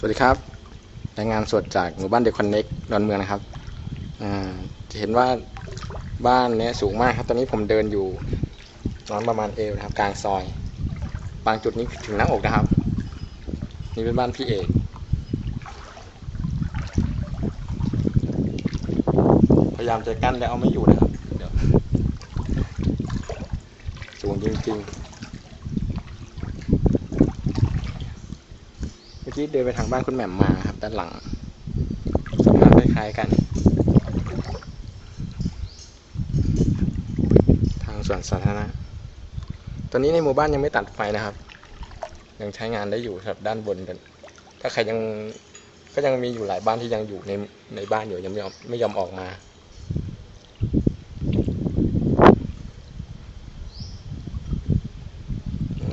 สวัสดีครับรายงานสดจากหมู่บ้านเดอะคอนเน็กดอนเมืองนะครับจะเห็นว่าบ้านนี้สูงมากครับ ตอนนี้ผมเดินอยู่นอนประมาณเอวนะครับ กลางซอย บางจุดนี้ถึงหน้าอกนะครับ นี่เป็นบ้านพี่เอกพยายามจะกั้นแล้วเอาไม่อยู่นะครับ เดี๋ยวสูงจริงๆ เมื่อ กี้เดินไปทางบ้านคุณแหม่มมาครับ ด้านหลังสภาพคล้ายๆกัน ทางสวนสาธารณะตอนนี้ในหมู่บ้านยังไม่ตัดไฟนะครับ ยังใช้งานได้อยู่สำหรับด้านบนกัน ถ้าใครยังก็ยังมีอยู่หลายบ้านที่ยังอยู่ในในบ้านอยู่ยังไม่ยอมไม่ยอมออกมา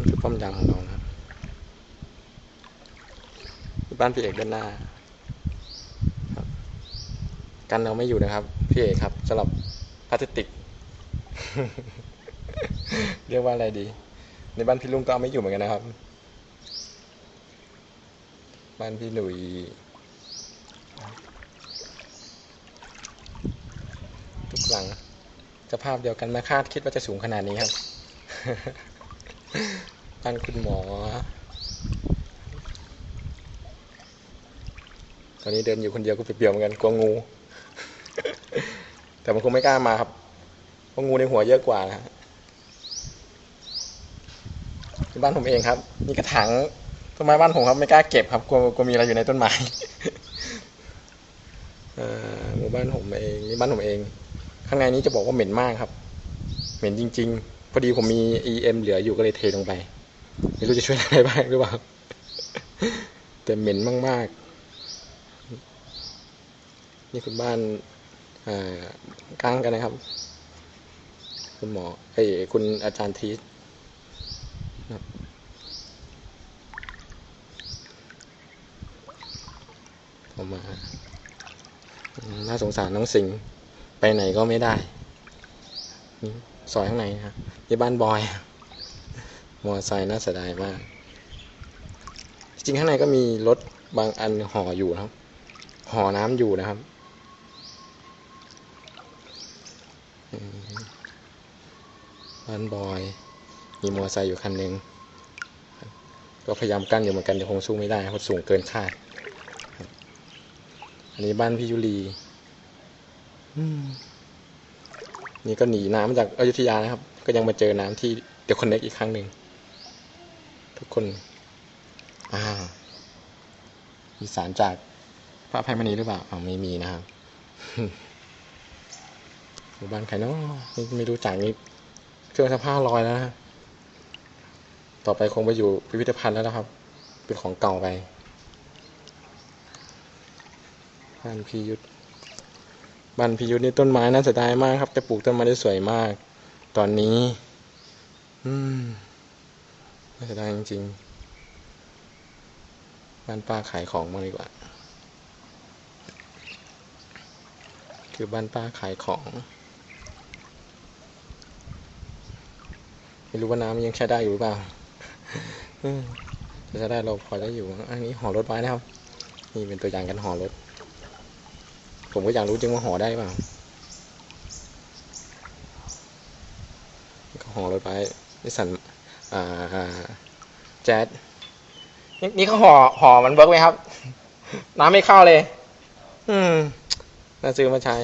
คือป้อมยามของเรานะครั บ้านพี่เอกด้านหน้าครับกันเราไม่อยู่นะครับพี่เอกครับสำหรับพลาสติก เรียกว่าอะไรดี ในบ้านพี่ลุงก็เอาไม่อยู่เหมือนกันนะครับ บ้านพี่หนุ่ยทุกหลังสภาพเดียวกันม่คาดคิดว่าจะสูงขนาดนี้ครับบ้านคุณหมอ อนนี้เดินอยู่คนเดียวก็เปียวๆเหมือนกันกลัวงู แต่มันคงไม่กล้ามาครับเพราะงูในหัวเยอะกว่านะที่บ้านผมเองครับ มีกระถางต้นไม้บ้านผมครับ ไม่กล้าเก็บครับกลัวกลัวมีอะไรอยู่ในต้นไม้หมู่บ้านผมเองนี่บ้านผมเอง ข้างในนี้จะบอกว่าเหม็นมากครับ เหม็นจริง ๆ พอดีผมมี EM เหลืออยู่ก็เลยเทลงไป ไม่รู้จะช่วยอะไรบ้างหรือเปล่าแต่เหม็นมากๆ นี่คุณบ้านกลางกันนะครับ คุณหมอเอ้คุณอาจารย์ทีสครับผมมา น่าสงสารน้องสิง ไปไหนก็ไม่ได้ ซอยข้างในนะครับที่บ้านบอย มอไซค์น่าเสียดายมาก จริงข้างในก็มีรถบางอันห่ออยู่นะครับ ห่อน้ำอยู่นะครับ บ้านบอย มีมอเตอร์ไซค์อยู่คันหนึ่งก็พยายามกั้นอยู่เหมือนกันแต่คงสู้ไม่ได้เพราะสูงเกินคาด อันนี้บ้านพี่ยุรีนี่ก็หนีน้ำมาจากอยุธยานะครับ ก็ยังมาเจอน้ำที่เดี๋ยวคอนเน็กอีกครั้งหนึ่งทุกคน อ่า มีสารจากพระภัยมณีหรือเปล่าอ๋อไม่มีนะครับ หมู่บ้านใครเนาะไม่รู้จักนี่เครื่องซักผ้าลอยแล้วนะต่อไปคงไปอยู่พิพิธภัณฑ์แล้วนะครับ เป็นของเก่าไปบ้านพิยุทธบ้านพิยุทธนี่ต้นไม้น่าเสียดายมากครับ แต่ปลูกต้นไม้ได้สวยมาก ตอนนี้ อืมน่าจะได้จริงๆบ้านป้าขายของมางดีกว่า คือบ้านป้าขายของ ไม่รู้ว่าน้ำยังใช้ได้อยู่หรือเปล่าจะใช้ได้เราพอได้อยู่ อันนี้ห่อรถไว้นะครับ นี่เป็นตัวอย่างการห่อรถ ผมก็อยากรู้จริงว่าห่อได้เปล่าห่อรถไว้นิสันอ่าแจ๊ดนี่นี่เขาห่อห่อมันเบิร์กไหมครับ น้ำไม่เข้าเลย อืมน่าซื้อมาใช้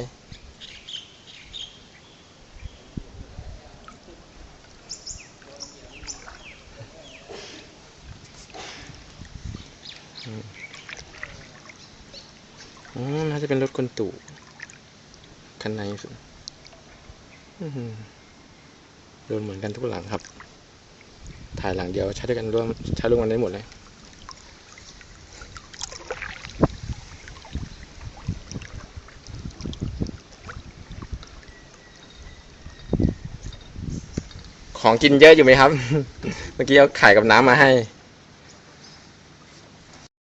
อืมอ๋อน่าจะเป็นรถคนตู่คันในสุดโดนเหมือนกันทุกหลังครับ ถ่ายหลังเดียวใช้ด้วยกันร่วมใช้ร่วมกันได้หมดเลยของกินเยอะอยู่ไหมครับ เมื่อกี้เอาไข่กับน้ำมาให้